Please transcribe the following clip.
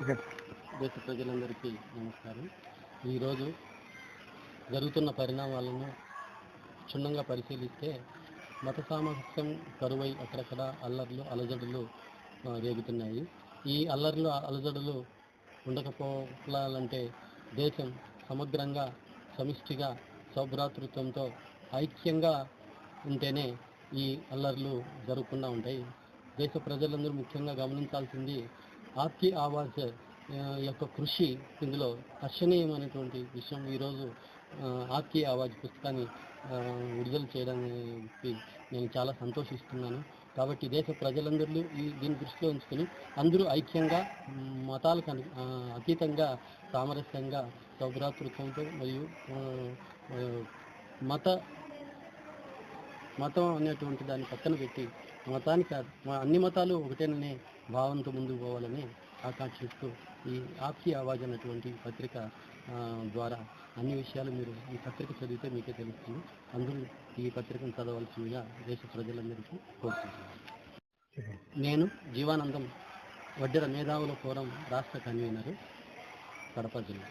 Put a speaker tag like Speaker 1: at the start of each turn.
Speaker 1: దేశ ప్రజలందరికీ నమస్కారం. ఈరోజు జరుగుతున్న పరిణామాలను క్షుణ్ణంగా పరిశీలిస్తే మత సామరస్యం కరువై అక్కడక్కడ అల్లర్లు అలజడులు రేగుతున్నాయి. ఈ అల్లర్లు అలజడులు ఉండకపోవాలంటే దేశం సమగ్రంగా సమిష్టిగా సౌభ్రాతృత్వంతో ఐక్యంగా ఉంటేనే ఈ అల్లర్లు జరగకుండా ఉంటాయి. దేశ ప్రజలందరూ ముఖ్యంగా గమనించాల్సింది ఆప్కి ఆవాజ్ యొక్క కృషి ఇందులో హర్షణీయమైనటువంటి విషయం ఈరోజు ఆ, ఆప్కి ఆవాజ్ పుస్తకాన్ని విడుదల చేయడానికి నేను చాలా సంతోషిస్తున్నాను. కాబట్టి దేశ ప్రజలందరూ ఈ దీని దృష్టిలో ఉంచుకొని అందరూ ఐక్యంగా మతాలకు అతీతంగా సామరస్యంగా సౌభ్రాతృత్వంతో మరియు మత మతం అనేటువంటి దాన్ని పక్కన పెట్టి మతానికి మా అన్ని మతాలు ఒకటేననే భావంతో ముందుకు పోవాలని ఆకాంక్షిస్తూ ఈ ఆప్కి ఆవాజ్ అనేటువంటి పత్రిక ద్వారా అన్ని విషయాలు మీరు ఈ పత్రిక చదివితే మీకే తెలుస్తుంది. అందరూ ఈ పత్రికను చదవాల్సిందిగా దేశ ప్రజలందరికీ కోరుకుంటున్నాను. నేను జీవానందం వడ్డెర మేధావుల ఫోరం రాష్ట్ర కన్వీనరు కడప జిల్లా.